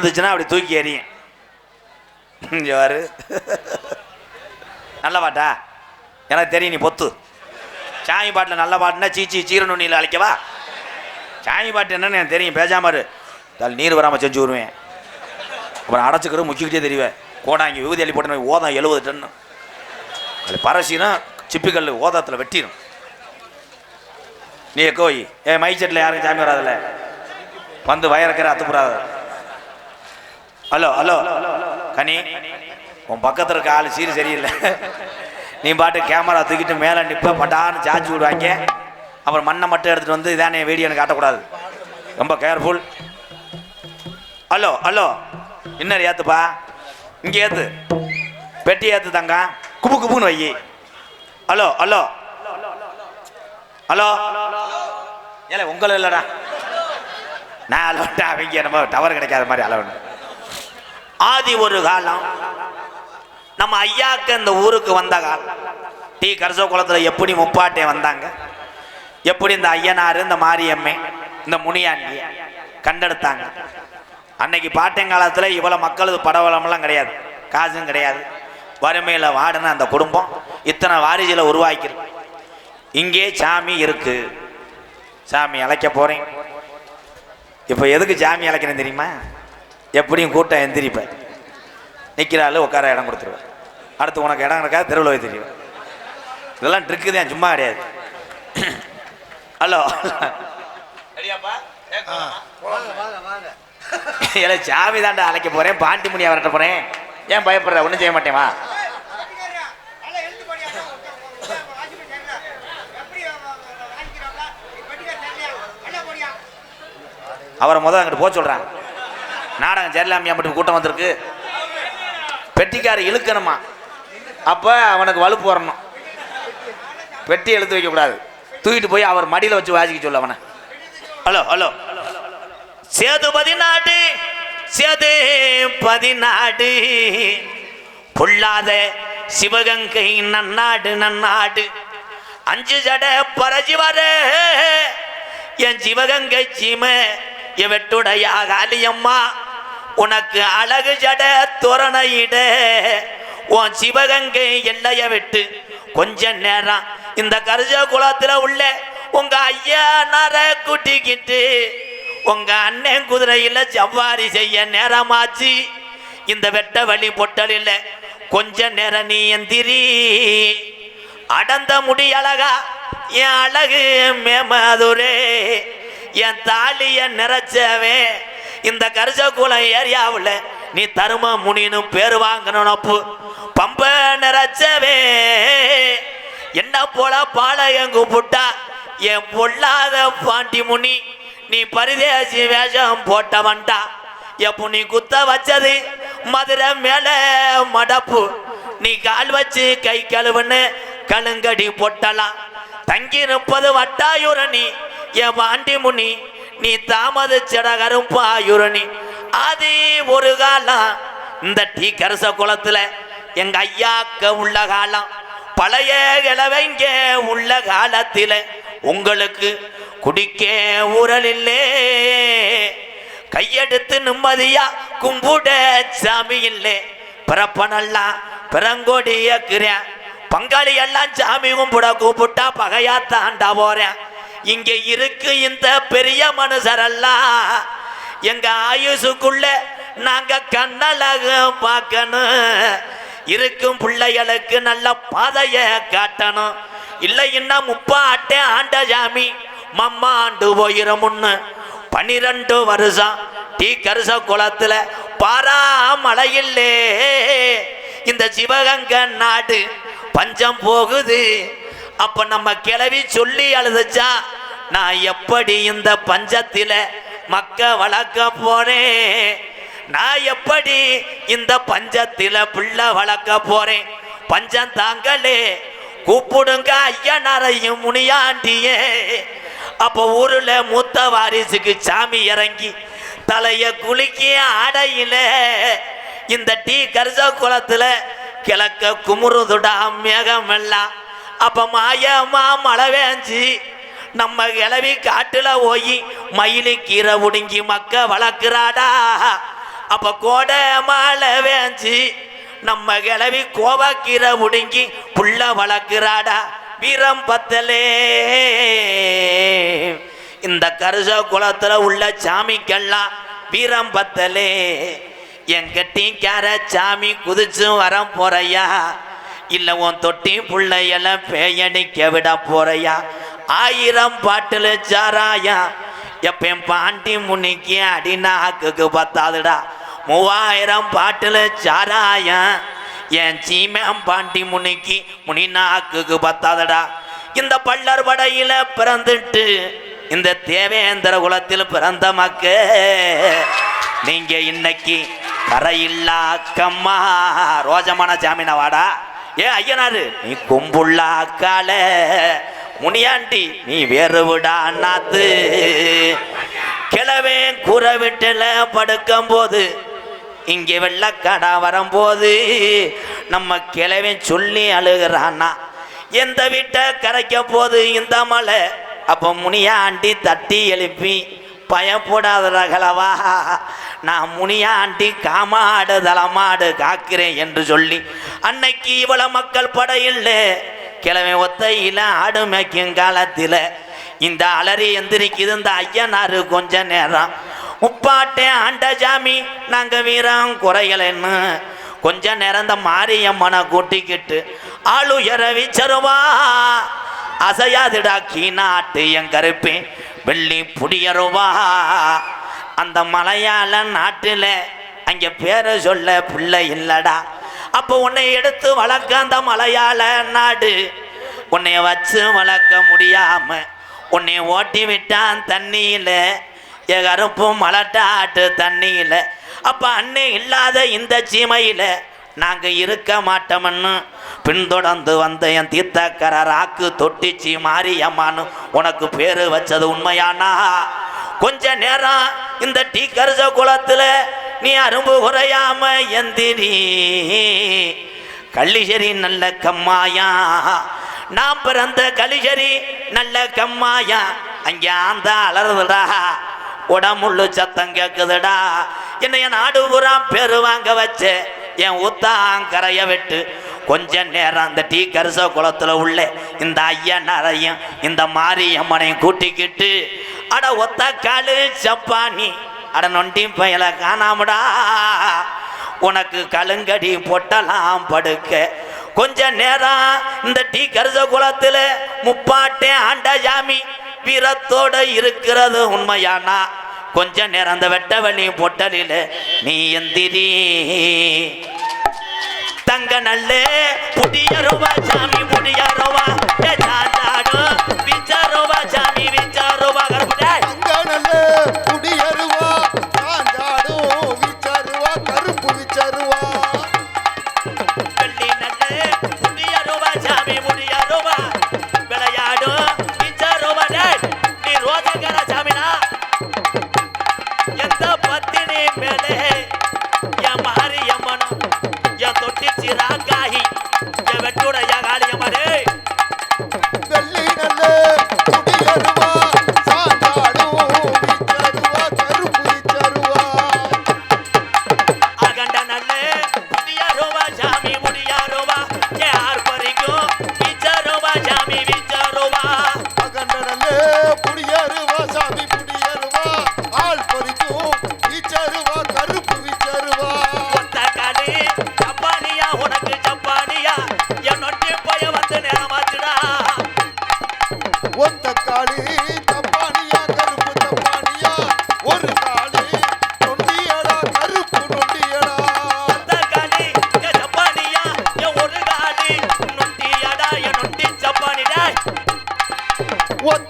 இருந்துச்சுன்னா அப்படி தூக்கி எறியும். யாரு நல்ல பாட்டா? எனக்கு தெரியும் நீ பொத்து. சாமி பாட்டில் நல்ல பாட்டுனா சீச்சி சீரநுண்ணியில் அழைக்கவா? சாமி பாட்டு என்னன்னு எனக்கு தெரியும் பேசாம தல் நீர் வராமல் செஞ்சு விடுவேன். அப்புறம் அடைச்சிக்கிற முக்கிக்கிட்டே தெரிவேன் கோடாங்கி விபூதி அள்ளி போட்டு ஓதம் எழுபது டன்னு. அது பரசினா சிப்பிக்கல் ஓதத்தில் வெட்டிடும் நீ கோய் ஏ மைச்சட்டில் யாரும் சாமி வராதுல்ல. வந்து வயறக்கிற அத்துப்புறாத. Hello hello. கனி உன் பக்கத்தில் இருக்க ஆள் சீரு சரியில்லை. நீ பாட்டு கேமரா தூக்கிட்டு மேலே நிற்ப பட்டான்னு சார்ஜ் விடுவாங்க. அப்புறம் மண்ணை மட்டும் எடுத்துகிட்டு வந்து இதானே வீடியோ எனக்கு காட்டக்கூடாது. ரொம்ப கேர்ஃபுல் ஹலோ ஹலோ. இன்னர் ஏற்றுப்பா இங்கே ஏற்று பெட்டி ஏற்று தங்க. குபு குபுன்னு வை. Hello hello. ஹலோ. ஏல உங்களும் இல்லைடா. நான் அளவுட்டா அவங்க நம்ம டவர் கிடைக்காத மாதிரி அளவுன்னு ஆதி ஒரு காலம். நம்ம ஐயாக்கு இந்த ஊருக்கு வந்த காலம். டி கரசோ குளத்தில் எப்படி முப்பாட்டே வந்தாங்க? எப்படி இந்த ஐயனார் இந்த மாரியம்மை இந்த முனியாண்டி கண்டெடுத்தாங்க? அன்னைக்கு பாட்டைங்காலத்தில் இவ்வளோ மக்களது படவலமெல்லாம் கிடையாது. காசும் கிடையாது. வறுமையில் வாடின அந்த குடும்பம் இத்தனை வாரிசில் உருவாக்கிருக்கு இங்கே சாமி இருக்கு. சாமி அழைக்க போகிறேன் இப்போ எதுக்கு சாமி அழைக்கிறேன் தெரியுமா? எப்படியும் கூட்டம் எந்திரிப்பேன். நிற்கிறாள் உட்கார இடம் கொடுத்துருவேன். அடுத்து உனக்கு இடம் இருக்கா தெருவில் போய் தெரியும் இதெல்லாம் ட்ரிக்கு தான் சும்மா கிடையாது. ஹலோ இல்லை சாமி தாண்டா அழைக்க போகிறேன் பாண்டி முனி அவர்கிட்ட போகிறேன் ஏன் பயப்படுற ஒன்றும் செய்ய மாட்டேன் வா. அவரை முதல்ல அங்கிட்டு போக சொல்கிறாங்க நாடகம் ஜெயலலாமியா மட்டும் கூட்டம் வந்திருக்கு? பெட்டிக்காரை இழுக்கணுமா? அப்போ அவனுக்கு வலுப்பு வரணும். வெட்டி எழுத்து வைக்கக்கூடாது தூக்கிட்டு போய் அவர் மடியில் வச்சு வாசிக்க சொல்ல அவனை. Hello hello. சேது பதினாடு சேது பதினாடு பொல்லாத சிவகங்கை நன்னாடு நன்னாடு அஞ்சு ஜட பரஜி வர. என் சிவகங்கை சீம என் வெட்டுடைய காளியம்மா உனக்கு அழகு ஜட தோரணையிட உன் சிவகங்கை எல்லைய விட்டு கொஞ்ச நேரம் இந்த கருஜ குளத்துல உள்ள உங்க ஐயா நர கூட்டிக்கிட்டு உங்க அண்ணன் குதிரையில சவாரி செய்ய நேரமாச்சு. இந்த வெட்ட வழி பொட்டலில் கொஞ்ச நேரம் நீ எந்திரி அடந்த முடி அழகா என் அழகு மேமதுரே என் தாலிய நிறைச்சவே இந்த கரிசகுளம் ஏரியாவில் நீ தரும முனின்னு பேர் வாங்கணும்னப்பு பம்ப நிறச்சவே. என்ன போல பாளையம் கூப்பிட்டா? என் பொல்லாத பாண்டி முனி நீ பரிதேசி வேஷம் போட்டவன்டா. எப்போ நீ குத்த வச்சது? மதுரை மேல மடப்பு. நீ கால் வச்சு கை கழுவுன்னு கழுங்கடி பொட்டலாம். தங்கி நிற்பது வட்டாயுரணி என் பாண்டி முனி நீ தாமதிச்சட கருப்பாயுரணி அது ஒரு காலம் இந்த டீ கரச குளத்துல எங்க ஐயாக்க உள்ள காலம் பழைய கிழவைங்க உள்ள காலத்தில உங்களுக்கு குடிக்க உரலில்லே இல்லே கையெடுத்து நிம்மதியா கும்பிட சாமி இல்லை. பிறப்பனெல்லாம் பிறங்கோடியக்கிறேன் பங்காளி எல்லாம் சாமி கும்பிட கூப்பிட்டா பகையா தாண்டா போறேன். இங்க இருக்கு இந்த பெரிய மனுஷரெல்லாம் எங்க ஆயுசுக்குள்ள நாங்க கண்ணழக பார்க்கணும். இருக்கும் பிள்ளைகளுக்கு நல்ல பாதைய காட்டணும். இல்லைன்னா முப்பாட்டே ஆண்ட ஜாமி மம்மா ஆண்டு போயிரமுன்னு பனிரெண்டு வருஷம் டீ கருச குளத்துல பாரா மலையில்லே இந்த சிவகங்க நாடு பஞ்சம் போகுது. அப்ப நம்ம கிளவி சொல்லி அழுதுச்சா? நான் எப்படி இந்த பஞ்சத்தில மக்க வளர்க்க போறேன்? நான் எப்படி இந்த பஞ்சத்தில பிள்ளை வளர்க்க போறேன்? பஞ்சம் தாங்களே கூப்பிடுங்க ஐயனாரையும் முனியாண்டியே. அப்போ ஊரில் மூத்த வாரிசுக்கு சாமி இறங்கி தலைய குலுக்கி ஆடையில இந்த டீ கரிச குளத்துல கிழக்க குமுறுதுடா மேகம் எல்லாம் அப்போ மாயமா மழை வேஞ்சி நம்ம கிளவி காட்டில் போய் மயிலு கீரை உடுங்கி மக்க வளர்க்குறாடா. அப்போ கோடை மழை வேஞ்சி நம்ம கிளவி கோவக்கீரை முடுங்கி புள்ள வளர்க்குறாடா. வீரம் பத்தலே. இந்த கருச குளத்தில் உள்ள சாமிக்கெல்லாம் வீரம் பத்தலே. எங்கட்டிக்கார சாமி குதிச்சும் வர போறையா. இல்லை உன் தொட்டி புள்ளையெல்லாம் பேயடிக்க விட போறையா? ஆயிரம் பாட்டில் சாராயா எப்பயும் பாண்டி முன்னிக்கு அடிநாக்குக்கு பத்தாதுடா. மூவாயிரம் பாட்டில் சாராயா என் சீமம் பாண்டி முனிக்கு முனிநாக்குக்கு பத்தாதடா. இந்த பள்ளர் வடையில பிறந்துட்டு இந்த தேவேந்திர குலத்தில் பிறந்த மக்கு நீங்க இன்னைக்கு கரையில்லா கம்மா ரோஜமான ஜாமீன வாடா. ஏ ஐயனாரு நீ கும்புள்ளா கால முனியாண்டி நீ வேறு விடா நாத்து. கிழவே கூரை விட்டுல படுக்கும் போது இங்கே வெள்ளக்காடா வரும்போது நம்ம கிழவன் சொல்லி அழுகிறான்னா எந்த வீட்டை கரைக்க போது இந்த மலை? அப்போ முனியாண்டி தட்டி எழுப்பி பயப்படாத ரகலவா நான் முனியாண்டி காமாடு தலமாடு காக்கிறேன் என்று சொல்லி அன்னைக்கு இவ்வளோ மக்கள் படையில் கிழமை ஒத்தையில் ஆடு மேய்க்கும் காலத்தில் இந்த அலறி எந்திரிக்குது இந்த ஐயனாரு கொஞ்ச நேரம். முப்பாட்டே ஆண்ட ஜாமி நாங்கள் வீரம் குறையலன்னு கொஞ்ச நேரம் இந்த மாரியம்மனை கூட்டிக்கிட்டு ஆளு இரவி சருவா அசையாதிடா கீ நாட்டு என் கருப்பேன் வெள்ளி புடியருவா. அந்த மலையாள நாட்டில் அங்கே பேரை சொல்ல பிள்ளை இல்லடா. அப்போ உன்னை எடுத்து வளர்க்க அந்த மலையாள நாடு. உன்னை வச்சு வளர்க்க முடியாம உன்னை ஓட்டி விட்டான் தண்ணியில். என் கருப்பும் மலட்டாட்டு தண்ணியில். அப்போ அன்னை இல்லாத இந்த சீமையில் நாங்கள் இருக்க மாட்டோம்னு பின்தொடர்ந்து வந்த என் தீர்த்தக்கர ராக்கு தொட்டிச்சி மாரியம்மான்னு உனக்கு பேரு வச்சது உண்மையானா? கொஞ்ச நேரம் இந்த டீ கரிச குளத்துல நீ அரும்பு குறையாம எந்திரி கள்ளிசரி நல்ல கம்மாயா நான் பிறந்த கலிசரி நல்ல கம்மாயா. அங்க அந்த அலறுதுடா உடம்புள்ளு சத்தம் கேட்குதுடா என்னைய நாடு பூரா பேரு வாங்க வச்ச என் ஊத்தாங்கரைய விட்டு கொஞ்ச நேரம் அந்த டீ கரிச குளத்தில் உள்ள இந்த ஐயனாரையும் இந்த மாரியம்மனையும் கூட்டிக்கிட்டு அட ஒத்த காலு சப்பானி அட நொண்டி பயல காணாமடா. உனக்கு கலுங்கடி பொட்டலாம் படுக்க. கொஞ்ச நேரம் இந்த டீ கரிச குளத்துல முப்பாட்டே ஆண்ட ஜாமி வீரத்தோட இருக்கிறது உண்மையானா? கொஞ்ச நேரம் அந்த வெட்ட வழி பொட்டலில நீ எந்திரி. தங்க நல்ல புடியருவா சாமி புடியருவா. ரூபா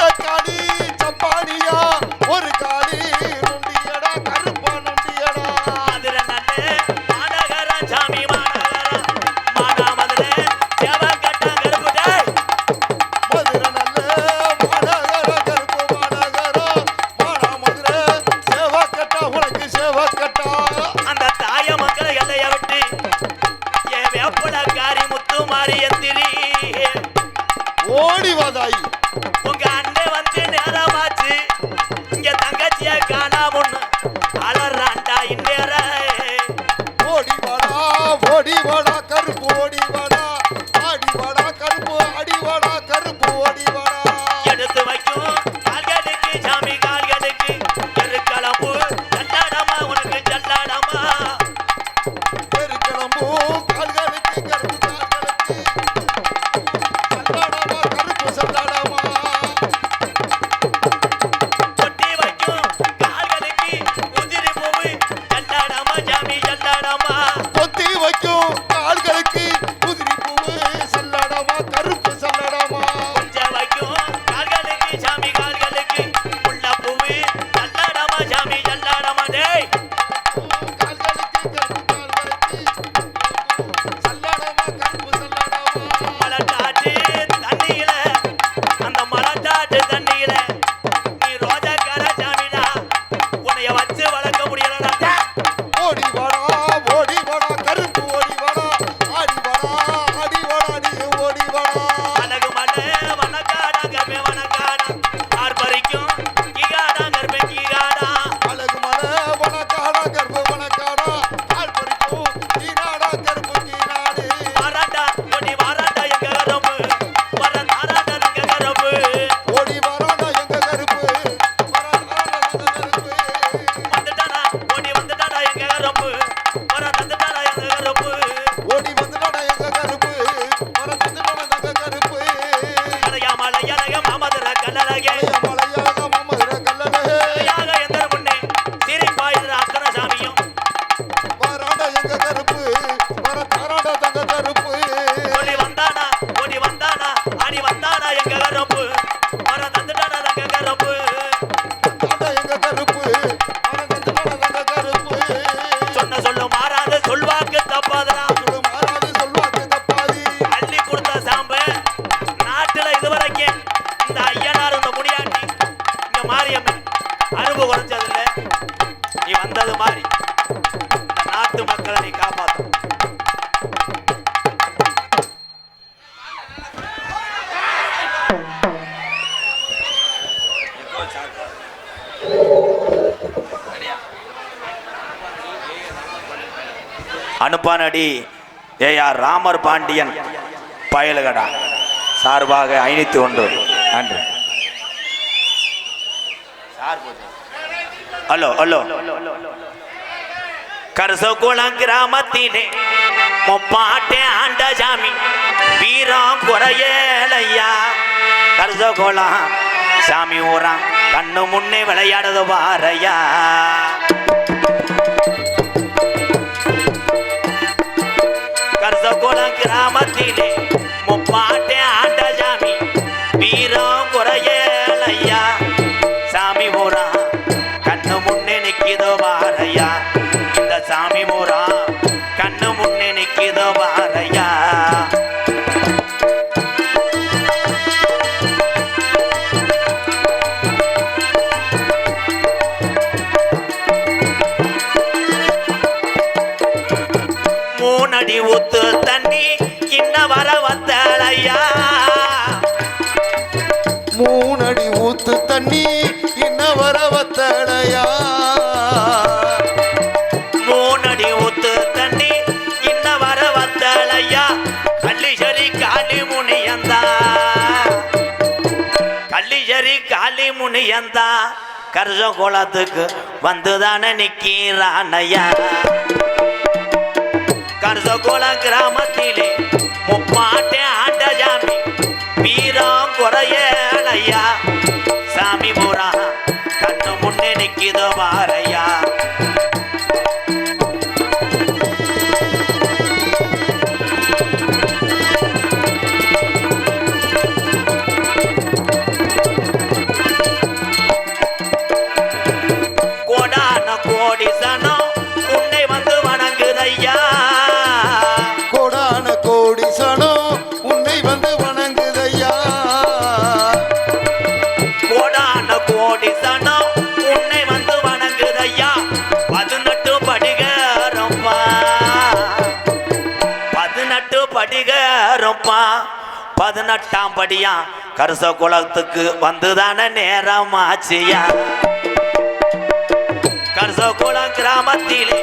ஒத்த காளி நேரமாச்சு উড়ি বড়া நீ வந்தது மாதிரி. நாட்டு மக்களை நீ காப்பாத்து. அனுப்பானடி ஆர் ராமர் பாண்டியன். பயலுகடா. சார்பாக ஐநூத்தி ஒன்று. நன்றி. ஹலோ ஹலோ கரசகுளம் கிராமத்திலே முப்பாட்டே ஆண்ட சாமி வீரம் குறையலையா கரசகுளம் சாமி ஊரா கண்ணு முன்னே விளையாடுது பாறையா கரசகுளம் கிராமத்திலே கள்ளிசரி காளி முனியந்தா. கர்ஜ குளத்துக்கு வந்துதானே நிக்கிறானையா கர்ஜ குள கிராமத்திலே முப்பாட்டே ஆண்ட ஜாமி வீரம் குறையலையா சாமி பூரா கண்ணு முன்னே நிக்கிதோ வாரையா. படிகரப்பா பதினெட்டாம் படியா? கருச குளத்துக்கு வந்துதான நேரம் ஆச்சியா கர்சகுளம் கிராமத்திலே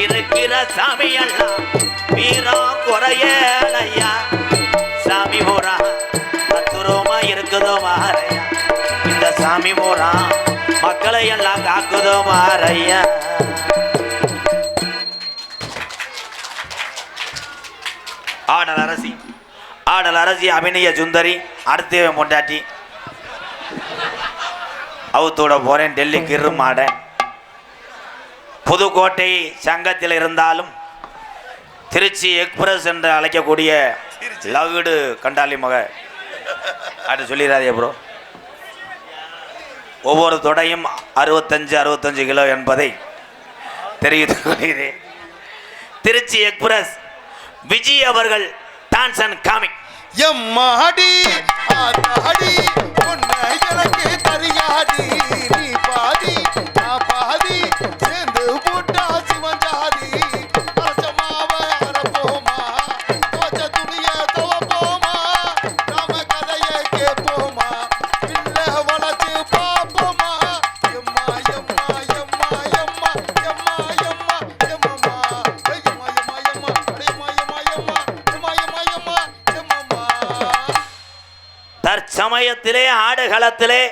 இருக்கிற சாமி எல்லாம் வீரம் குறையலையா? சாமி போரா பத்துருவமா இருக்குதோ மாறையா? இந்த சாமி போரா மக்களை எல்லாம் காக்குதோ மாறையா? ஆடல் அரசி ஆடல் அரசி அபிநய சுந்தரி அடுத்து பொண்டாட்டி. அவுத்தோட போறேன் டெல்லி கிரு மாடேன். புதுக்கோட்டை சங்கத்தில் இருந்தாலும் திருச்சி எக்ஸ்பிரஸ் என்று அழைக்கக்கூடிய லகுடு கண்டாலி மக. அப்படி சொல்லிடாதே ப்ரோ. ஒவ்வொரு தொடையும் அறுபத்தஞ்சு அறுபத்தஞ்சு கிலோ என்பதை தெரிவித்துக் கொள்கிறேன். திருச்சி எக்ஸ்பிரஸ் விஜய் அவர்கள் டான்ஸ் அண்ட் காமிக். எம்மாடி ஆத்தாடி உன்னை எனக்கு தரியாடி. நீ தற்சமயத்திலே ஆடுகளத்திலே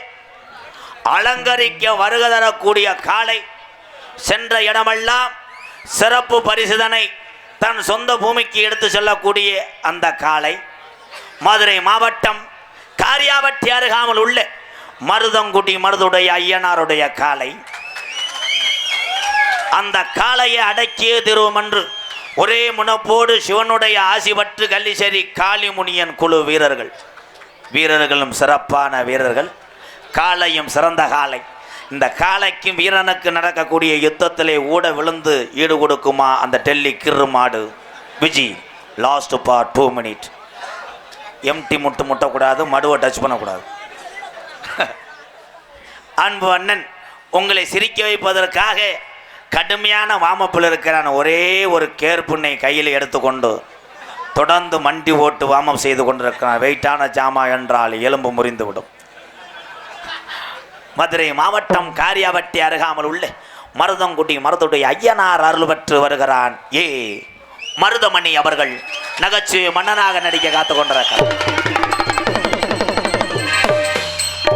அலங்கரிக்க வருக தரக்கூடிய காளை சென்ற இடமெல்லாம் சிறப்பு பரிசுதனை தன் சொந்த பூமிக்கு எடுத்து செல்லக்கூடிய அந்த காளை. மதுரை மாவட்டம் காரியாவட்டி அருகாமல் உள்ள மருதங்குடி மருதுடைய ஐயனாருடைய காளை. அந்த காளையை அடக்கிய திருவமன்று ஒரே முனப்போடு சிவனுடைய ஆசி பற்று கள்ளிசேரி காளிமுனியன் குழு வீரர்கள். வீரர்களும் சிறப்பான வீரர்கள். காளையும் சிறந்த காளை. இந்த காளைக்கும் வீரனுக்கு நடக்கக்கூடிய யுத்தத்திலே ஊட விழுந்து ஈடு கொடுக்குமா அந்த டெல்லி கிரு மாடு விஜி லாஸ்ட் பார்ட் டூ மினிட் எம்டி முட்டு முட்டக்கூடாது மடுவை டச் பண்ணக்கூடாது. அன்பு அண்ணன் உங்களை சிரிக்க வைப்பதற்காக கடுமையான வாமப்பில் இருக்கிறான். ஒரே ஒரு கேர்புண்ணை கையில் எடுத்துக்கொண்டு தொடர்ந்து மண்டி ஓட்டு வாமம் செய்து கொண்டிருக்கிறான் வெயிட்டான ஜாமா என்றால் எலும்பு முறிந்துவிடும். மதுரை மாவட்டம் காரியாவட்டி அருகாமல் உள்ள மருதங்குடி மருதுடைய ஐயனார் அருள் பெற்று வருகிறான். ஏ மருதமணி அவர்கள் நகைச்சுவை மன்னனாக நடிக்க காத்து கொண்டிருக்கிறார்.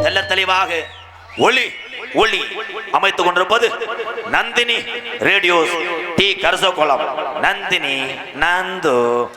தெள்ள தெளிவாக ஒளி. ஒளி அமைத்துக் கொண்டிருப்பது நந்தினி ரேடியோஸ் டி கரசகுளம். நந்தினி நந்து.